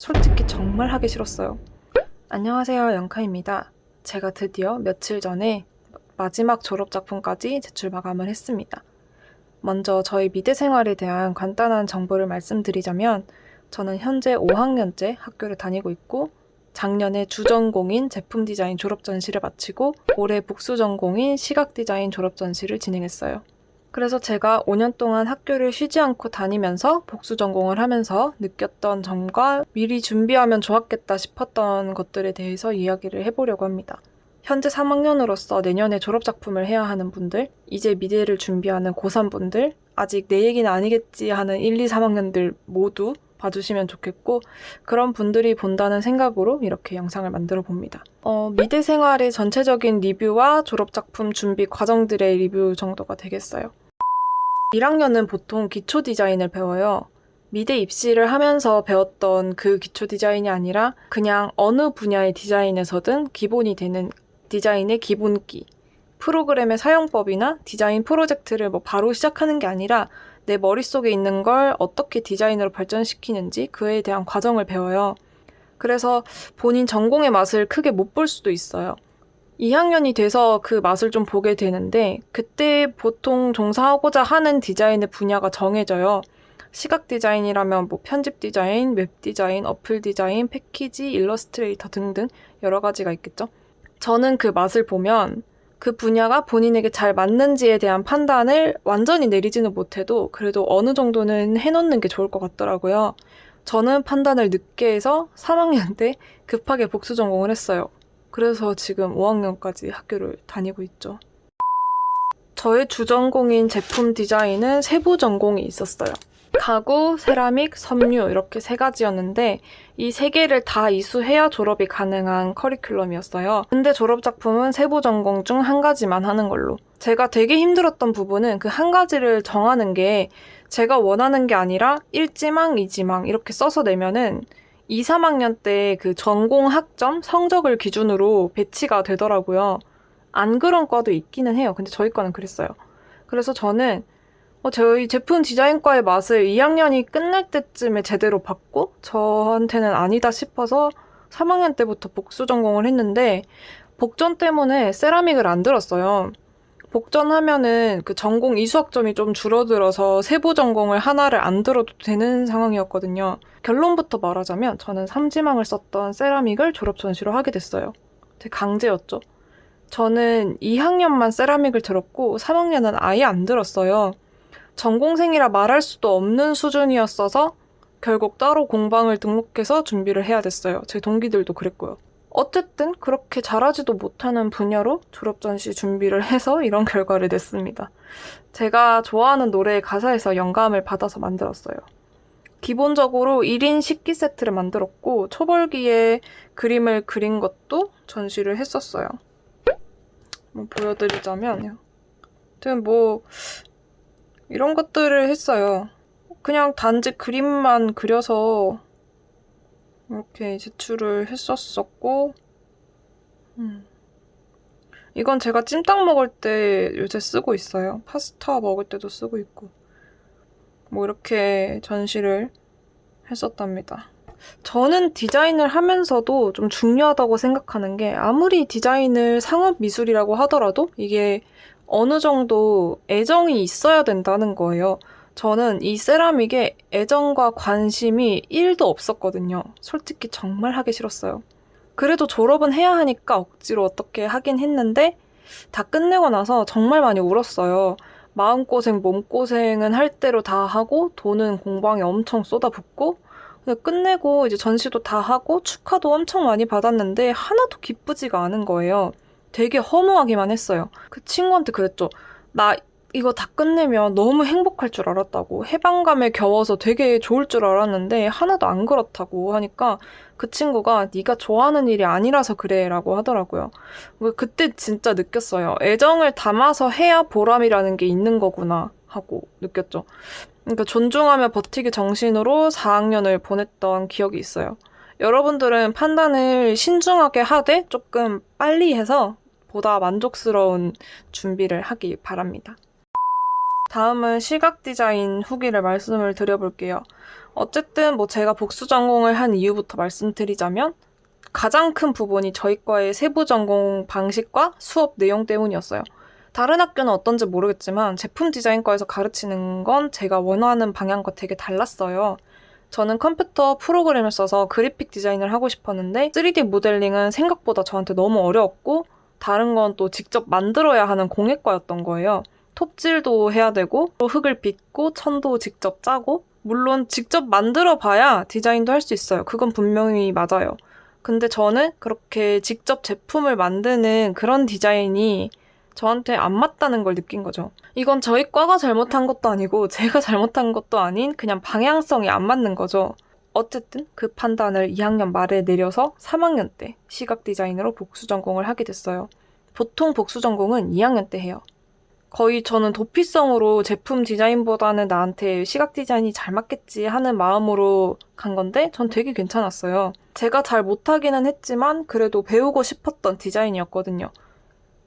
솔직히 정말 하기 싫었어요. 안녕하세요, 영카입니다. 제가 드디어 며칠 전에 마지막 졸업 작품까지 제출 마감을 했습니다. 먼저 저희 미대 생활에 대한 간단한 정보를 말씀드리자면 저는 현재 5학년째 학교를 다니고 있고 작년에 주전공인 제품 디자인 졸업 전시를 마치고 올해 복수 전공인 시각 디자인 졸업 전시를 진행했어요. 그래서 제가 5년 동안 학교를 쉬지 않고 다니면서 복수 전공을 하면서 느꼈던 점과 미리 준비하면 좋았겠다 싶었던 것들에 대해서 이야기를 해보려고 합니다. 현재 3학년으로서 내년에 졸업작품을 해야 하는 분들, 이제 미대를 준비하는 고3 분들, 아직 내 얘기는 아니겠지 하는 1, 2, 3학년들 모두 봐주시면 좋겠고, 그런 분들이 본다는 생각으로 이렇게 영상을 만들어 봅니다. 어, 미대 생활의 전체적인 리뷰와 졸업작품 준비 과정들의 리뷰 정도가 되겠어요. 1학년은 보통 기초 디자인을 배워요. 미대 입시를 하면서 배웠던 그 기초 디자인이 아니라 그냥 어느 분야의 디자인에서든 기본이 되는 디자인의 기본기. 프로그램의 사용법이나 디자인 프로젝트를 뭐 바로 시작하는 게 아니라 내 머릿속에 있는 걸 어떻게 디자인으로 발전시키는지 그에 대한 과정을 배워요. 그래서 본인 전공의 맛을 크게 못 볼 수도 있어요. 2학년이 돼서 그 맛을 좀 보게 되는데 그때 보통 종사하고자 하는 디자인의 분야가 정해져요. 시각 디자인이라면 뭐 편집 디자인, 웹 디자인, 어플 디자인, 패키지, 일러스트레이터 등등 여러 가지가 있겠죠. 저는 그 맛을 보면 그 분야가 본인에게 잘 맞는지에 대한 판단을 완전히 내리지는 못해도 그래도 어느 정도는 해놓는 게 좋을 것 같더라고요. 저는 판단을 늦게 해서 3학년 때 급하게 복수 전공을 했어요. 그래서 지금 5학년까지 학교를 다니고 있죠. 저의 주전공인 제품 디자인은 세부 전공이 있었어요. 가구, 세라믹, 섬유 이렇게 세 가지였는데 이 세 개를 다 이수해야 졸업이 가능한 커리큘럼이었어요. 근데 졸업 작품은 세부 전공 중 한 가지만 하는 걸로. 제가 되게 힘들었던 부분은 그 한 가지를 정하는 게 제가 원하는 게 아니라 1지망, 2지망 이렇게 써서 내면은 2, 3학년 때 그 전공 학점 성적을 기준으로 배치가 되더라고요. 안 그런 과도 있기는 해요. 근데 저희 과는 그랬어요. 그래서 저는 어, 저희 제품 디자인과의 맛을 2학년이 끝날 때쯤에 제대로 받고 저한테는 아니다 싶어서 3학년 때부터 복수 전공을 했는데 복전 때문에 세라믹을 안 들었어요. 복전하면은 그 전공 이수학점이 좀 줄어들어서 세부 전공을 하나를 안 들어도 되는 상황이었거든요. 결론부터 말하자면 저는 삼지망을 썼던 세라믹을 졸업 전시로 하게 됐어요. 되게 강제였죠. 저는 2학년만 세라믹을 들었고 3학년은 아예 안 들었어요. 전공생이라 말할 수도 없는 수준이었어서 결국 따로 공방을 등록해서 준비를 해야 됐어요. 제 동기들도 그랬고요. 어쨌든 그렇게 잘하지도 못하는 분야로 졸업 전시 준비를 해서 이런 결과를 냈습니다. 제가 좋아하는 노래의 가사에서 영감을 받아서 만들었어요. 기본적으로 1인 식기 세트를 만들었고 초벌기에 그림을 그린 것도 전시를 했었어요. 뭐 보여드리자면 아무튼 뭐 이런 것들을 했어요. 그냥 단지 그림만 그려서 이렇게 제출을 했었었고, 음. 이건 제가 찜닭 먹을 때 요새 쓰고 있어요. 파스타 먹을 때도 쓰고 있고. 뭐 이렇게 전시를 했었답니다. 저는 디자인을 하면서도 좀 중요하다고 생각하는 게 아무리 디자인을 상업 미술이라고 하더라도 이게 어느 정도 애정이 있어야 된다는 거예요. 저는 이 세라믹에 애정과 관심이 1도 없었거든요. 솔직히 정말 하기 싫었어요. 그래도 졸업은 해야 하니까 억지로 어떻게 하긴 했는데 다 끝내고 나서 정말 많이 울었어요. 마음고생, 몸고생은 할 대로 다 하고 돈은 공방에 엄청 쏟아붓고 끝내고 이제 전시도 다 하고 축하도 엄청 많이 받았는데 하나도 기쁘지가 않은 거예요. 되게 허무하기만 했어요. 그 친구한테 그랬죠. 나 이거 다 끝내면 너무 행복할 줄 알았다고. 해방감에 겨워서 되게 좋을 줄 알았는데 하나도 안 그렇다고 하니까 그 친구가 네가 좋아하는 일이 아니라서 그래라고 하더라고요. 뭐 그때 진짜 느꼈어요. 애정을 담아서 해야 보람이라는 게 있는 거구나 하고 느꼈죠. 그러니까 존중하며 버티기 정신으로 4학년을 보냈던 기억이 있어요. 여러분들은 판단을 신중하게 하되 조금 빨리 해서 보다 만족스러운 준비를 하기 바랍니다. 다음은 시각 디자인 후기를 말씀을 드려볼게요. 어쨌든 뭐 제가 복수 전공을 한 이유부터 말씀드리자면 가장 큰 부분이 저희 과의 세부 전공 방식과 수업 내용 때문이었어요. 다른 학교는 어떤지 모르겠지만 제품 디자인과에서 가르치는 건 제가 원하는 방향과 되게 달랐어요. 저는 컴퓨터 프로그램을 써서 그래픽 디자인을 하고 싶었는데 3D 모델링은 생각보다 저한테 너무 어려웠고 다른 건 또 직접 만들어야 하는 공예과였던 거예요. 톱질도 해야 되고 또 흙을 빚고 천도 직접 짜고 물론 직접 만들어 봐야 디자인도 할 수 있어요. 그건 분명히 맞아요. 근데 저는 그렇게 직접 제품을 만드는 그런 디자인이 저한테 안 맞다는 걸 느낀 거죠. 이건 저희 과가 잘못한 것도 아니고 제가 잘못한 것도 아닌 그냥 방향성이 안 맞는 거죠. 어쨌든 그 판단을 2학년 말에 내려서 3학년 때 시각 디자인으로 복수 전공을 하게 됐어요. 보통 복수 전공은 2학년 때 해요. 거의 저는 도피성으로 제품 디자인보다는 나한테 시각 디자인이 잘 맞겠지 하는 마음으로 간 건데 전 되게 괜찮았어요. 제가 잘 못하기는 했지만 그래도 배우고 싶었던 디자인이었거든요.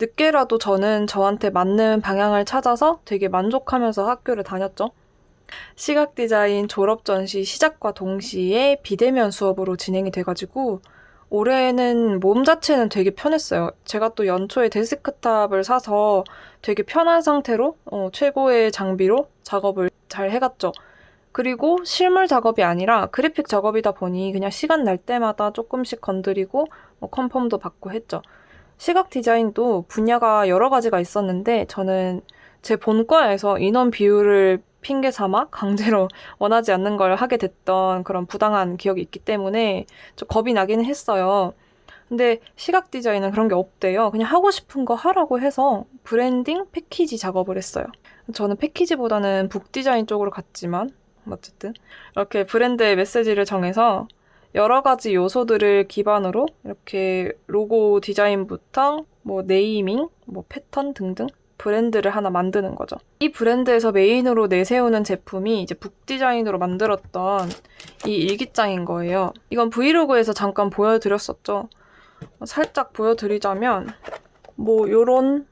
늦게라도 저는 저한테 맞는 방향을 찾아서 되게 만족하면서 학교를 다녔죠. 시각 디자인 졸업 전시 시작과 동시에 비대면 수업으로 진행이 돼가지고 올해는 몸 자체는 되게 편했어요. 제가 또 연초에 데스크탑을 사서 되게 편한 상태로 어, 최고의 장비로 작업을 잘 해갔죠. 그리고 실물 작업이 아니라 그래픽 작업이다 보니 그냥 시간 날 때마다 조금씩 건드리고 뭐 컨펌도 받고 했죠. 시각 디자인도 분야가 여러 가지가 있었는데 저는 제 본과에서 인원 비율을 핑계 삼아 강제로 원하지 않는 걸 하게 됐던 그런 부당한 기억이 있기 때문에 좀 겁이 나기는 했어요. 근데 시각 디자인은 그런 게 없대요. 그냥 하고 싶은 거 하라고 해서 브랜딩 패키지 작업을 했어요. 저는 패키지보다는 북 디자인 쪽으로 갔지만 어쨌든 이렇게 브랜드의 메시지를 정해서 여러 가지 요소들을 기반으로 이렇게 로고 디자인부터 뭐 네이밍, 뭐 패턴 등등 브랜드를 하나 만드는 거죠. 이 브랜드에서 메인으로 내세우는 제품이 이제 북 디자인으로 만들었던 이 일기장인 거예요. 이건 브이로그에서 잠깐 보여드렸었죠. 살짝 보여드리자면 뭐 요런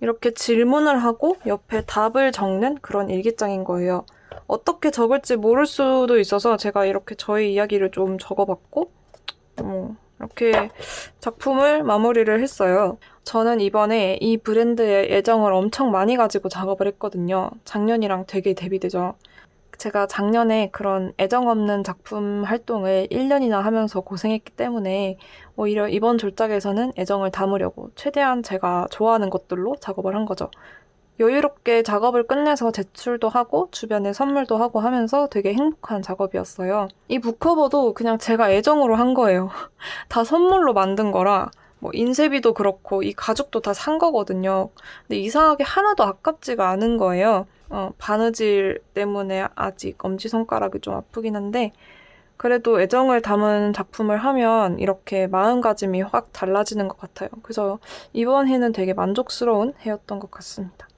이렇게 질문을 하고 옆에 답을 적는 그런 일기장인 거예요. 어떻게 적을지 모를 수도 있어서 제가 이렇게 저의 이야기를 좀 적어봤고 어, 이렇게 작품을 마무리를 했어요. 저는 이번에 이 브랜드의 애정을 엄청 많이 가지고 작업을 했거든요. 작년이랑 되게 대비되죠. 제가 작년에 그런 애정 없는 작품 활동을 1년이나 하면서 고생했기 때문에 오히려 이번 졸작에서는 애정을 담으려고 최대한 제가 좋아하는 것들로 작업을 한 거죠. 여유롭게 작업을 끝내서 제출도 하고 주변에 선물도 하고 하면서 되게 행복한 작업이었어요. 이 북커버도 그냥 제가 애정으로 한 거예요. 다 선물로 만든 거라 뭐 인쇄비도 그렇고 이 가죽도 다 산 거거든요. 근데 이상하게 하나도 아깝지가 않은 거예요. 어, 바느질 때문에 아직 엄지손가락이 좀 아프긴 한데 그래도 애정을 담은 작품을 하면 이렇게 마음가짐이 확 달라지는 것 같아요. 그래서 이번 해는 되게 만족스러운 해였던 것 같습니다.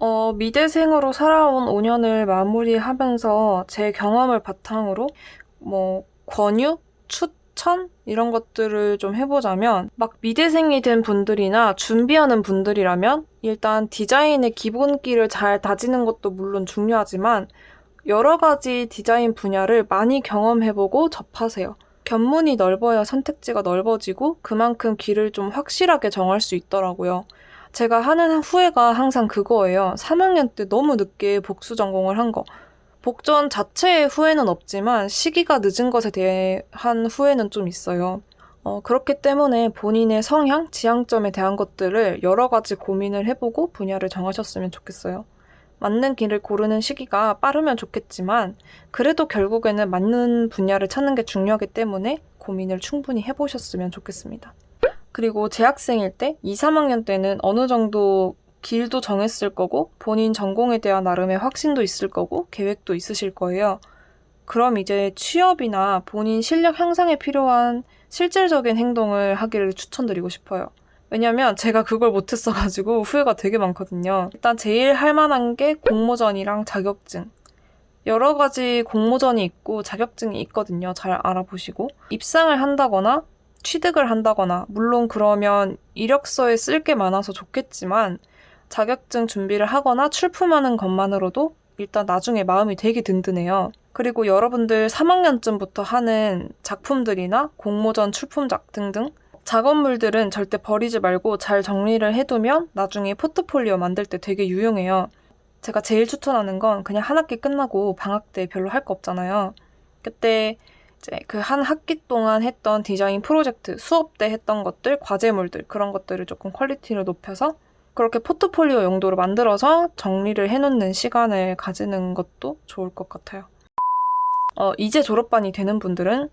어, 미대생으로 살아온 5년을 마무리하면서 제 경험을 바탕으로 뭐 권유, 추천 이런 것들을 좀 해보자면 막 미대생이 된 분들이나 준비하는 분들이라면 일단 디자인의 기본기를 잘 다지는 것도 물론 중요하지만 여러 가지 디자인 분야를 많이 경험해보고 접하세요. 견문이 넓어야 선택지가 넓어지고 그만큼 길을 좀 확실하게 정할 수 있더라고요. 제가 하는 후회가 항상 그거예요. 3학년 때 너무 늦게 복수 전공을 한 거. 복전 자체의 후회는 없지만 시기가 늦은 것에 대한 후회는 좀 있어요. 어, 그렇기 때문에 본인의 성향, 지향점에 대한 것들을 여러 가지 고민을 해보고 분야를 정하셨으면 좋겠어요. 맞는 길을 고르는 시기가 빠르면 좋겠지만, 그래도 결국에는 맞는 분야를 찾는 게 중요하기 때문에 고민을 충분히 해보셨으면 좋겠습니다. 그리고 재학생일 때, 2, 3학년 때는 어느 정도 길도 정했을 거고, 본인 전공에 대한 나름의 확신도 있을 거고, 계획도 있으실 거예요. 그럼 이제 취업이나 본인 실력 향상에 필요한 실질적인 행동을 하기를 추천드리고 싶어요. 왜냐면 제가 그걸 못했어가지고 후회가 되게 많거든요. 일단 제일 할 만한 게 공모전이랑 자격증. 여러 가지 공모전이 있고 자격증이 있거든요. 잘 알아보시고. 입상을 한다거나 취득을 한다거나, 물론 그러면 이력서에 쓸 게 많아서 좋겠지만, 자격증 준비를 하거나 출품하는 것만으로도 일단 나중에 마음이 되게 든든해요. 그리고 여러분들 3학년쯤부터 하는 작품들이나 공모전 출품작 등등 작업물들은 절대 버리지 말고 잘 정리를 해두면 나중에 포트폴리오 만들 때 되게 유용해요. 제가 제일 추천하는 건 그냥 한 학기 끝나고 방학 때 별로 할 거 없잖아요. 그때 이제 그 한 학기 동안 했던 디자인 프로젝트, 수업 때 했던 것들, 과제물들 그런 것들을 조금 퀄리티를 높여서 그렇게 포트폴리오 용도로 만들어서 정리를 해놓는 시간을 가지는 것도 좋을 것 같아요. 어, 이제 졸업반이 되는 분들은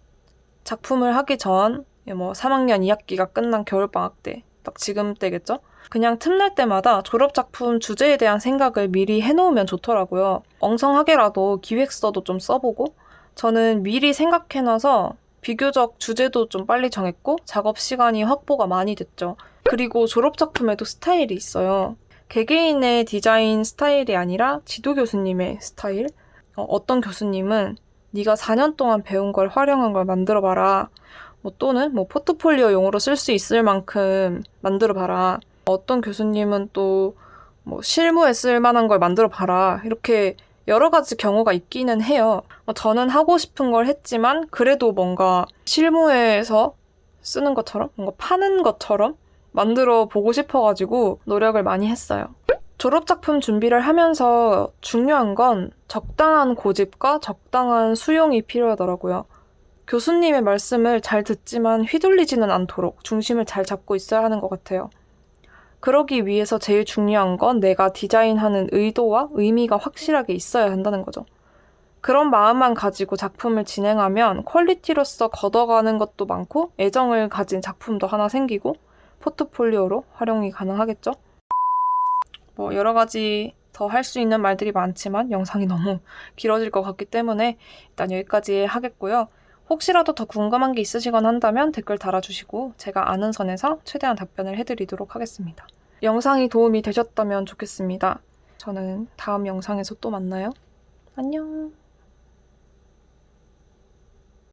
작품을 하기 전, 뭐 3학년 2학기가 끝난 겨울방학 때, 딱 지금 때겠죠? 그냥 틈날 때마다 졸업작품 주제에 대한 생각을 미리 해놓으면 좋더라고요. 엉성하게라도 기획서도 좀 써보고, 저는 미리 생각해놔서 비교적 주제도 좀 빨리 정했고, 작업 시간이 확보가 많이 됐죠. 그리고 졸업작품에도 스타일이 있어요. 개개인의 디자인 스타일이 아니라 지도 교수님의 스타일? 어, 떤 교수님은 네가 4년 동안 배운 걸 활용한 걸 만들어 봐라. 뭐 또는 뭐 포트폴리오 용으로 쓸 수 있을 만큼 만들어 봐라. 어떤 교수님은 또 뭐 실무에 쓸 만한 걸 만들어 봐라. 이렇게 여러 가지 경우가 있기는 해요. 어, 저는 하고 싶은 걸 했지만 그래도 뭔가 실무에서 쓰는 것처럼 뭔가 파는 것처럼 만들어 보고 싶어가지고 노력을 많이 했어요. 졸업작품 준비를 하면서 중요한 건 적당한 고집과 적당한 수용이 필요하더라고요. 교수님의 말씀을 잘 듣지만 휘둘리지는 않도록 중심을 잘 잡고 있어야 하는 것 같아요. 그러기 위해서 제일 중요한 건 내가 디자인하는 의도와 의미가 확실하게 있어야 한다는 거죠. 그런 마음만 가지고 작품을 진행하면 퀄리티로서 걷어가는 것도 많고 애정을 가진 작품도 하나 생기고 포트폴리오로 활용이 가능하겠죠? 뭐 여러 가지 더 할 수 있는 말들이 많지만 영상이 너무 길어질 것 같기 때문에 일단 여기까지 하겠고요. 혹시라도 더 궁금한 게 있으시거나 한다면 댓글 달아주시고 제가 아는 선에서 최대한 답변을 해드리도록 하겠습니다. 영상이 도움이 되셨다면 좋겠습니다. 저는 다음 영상에서 또 만나요. 안녕.